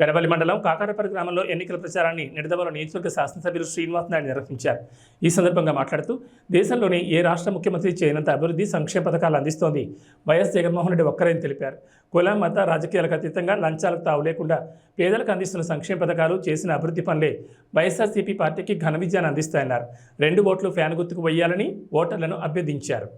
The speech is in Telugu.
పెరవల్లి మండలం కాకారపల్లి గ్రామంలో ఎన్నికల ప్రచారాన్ని నిడదవల నియోజకవర్గ శాసనసభ్యులు శ్రీనివాస్ నాయుడు నిర్వహించారు. ఈ సందర్భంగా మాట్లాడుతూ దేశంలోని ఏ రాష్ట్ర ముఖ్యమంత్రి చేయనంత అభివృద్ధి సంక్షేమ పథకాలు అందిస్తోంది వైఎస్ జగన్మోహన్ రెడ్డి ఒక్కరని తెలిపారు. కుల మత రాజకీయాలకు అతీతంగా లంచాలకు తావు లేకుండా పేదలకు అందిస్తున్న సంక్షేమ పథకాలు చేసిన అభివృద్ధి పనులే వైఎస్ఆర్సీపీ పార్టీకి ఘన విజయాన్ని అందిస్తాయన్నారు. రెండు ఓట్లు ఫ్యాన్ గుర్తుకు వేయాలని ఓటర్లను అభ్యర్థించారు.